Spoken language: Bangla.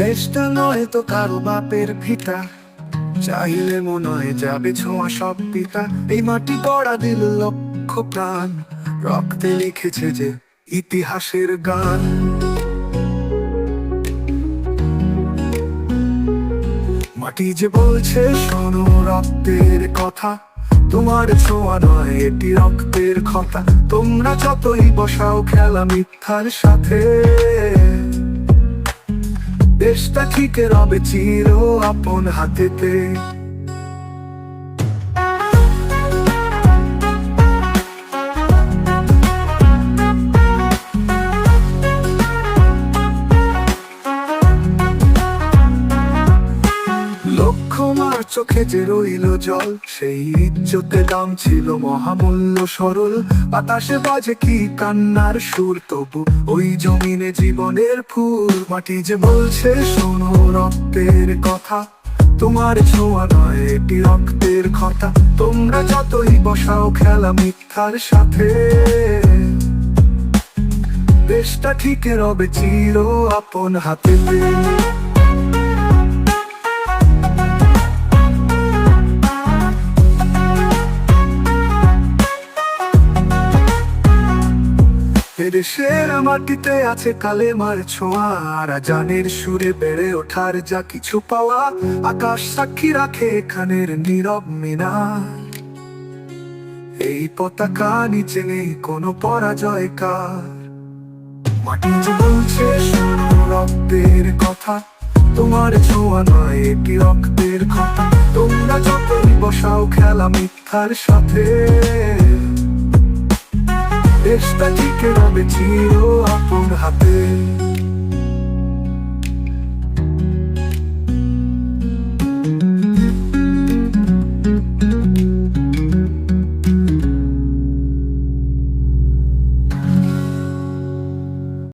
দেশটা নয় তো কারও বাপের চাইলে মনে যাবে ছোঁয়া সব পিতা। এই মাটি গড়া দিল লক্ষ প্রাণ। রক্তে লিখেছে যে ইতিহাসের গান। মাটি যে বলছে, শোনো রক্তের কথা। তোমার ছোঁয়া নয়, এটি রক্তের কথা তোমরা যতই বসাও খেলা মিথ্যার সাথে। ঠিক রবে চির আপন হাতেতে। চোখে যে রইল জল, সেই ইজ্জতে দাম ছিল মহামূল্য সরল। বাতাসে বাজে কি কান্নার সুর? তবু ওই জমিনে জীবনের ফুল, মাটি যে বলছে, শোনো রক্তের কথা। তোমার ছোঁয়া নয়, এটি রক্তের কথা তোমরা যতই বসাও খেলা মিথ্যার সাথে। দেশটা ঠিক রবে চির আপন হাতে। দেশের মাটিতে আছে কালে মার ছোঁয়া, আর জানের সুরে বেড়ে ওঠার যা কিছু পাওয়া, আকাশ সাক্ষী রাখে এখানের নীরব মিনার। এই পতাকা নিচে নেই কোনো পরাজয় কার। মাটি যে বলছে রক্তের কথা, তোমার ছোঁয়া নয় এটি রক্তের কথা তোমরা যতই বসাও খেলা মিথ্যার সাথে। দেশটা ঠিক রবে চির আপন হাতে